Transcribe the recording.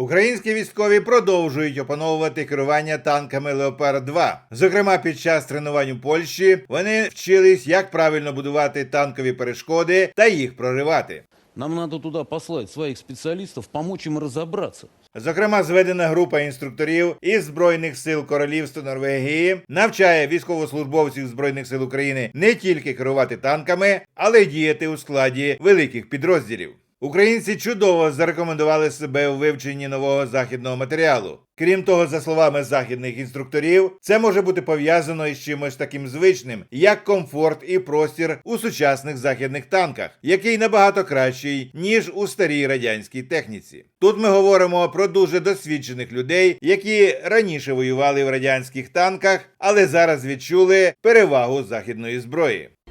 Українські військові продовжують опановувати керування танками Леопард 2 Зокрема, під час тренувань у Польщі вони вчились, як правильно будувати танкові перешкоди та їх проривати. Нам надо туда послать своих специалистов, помочь им разобраться. Зокрема, зведена група інструкторів із збройних сил Королівства Норвегії навчає військовослужбовців збройних сил України не тільки керувати танками, але й діяти у складі великих підрозділів. Українці чудово зарекомендували себе у вивченні нового західного матеріалу. Крім того, за словами західних інструкторів, це може бути пов'язано із чимось таким звичним, як комфорт і простір у сучасних західних танках, який набагато кращий ніж у старій радянській техніці. Тут ми говоримо про дуже досвідчених людей, які раніше воювали в радянських танках, але зараз відчули перевагу західної зброї.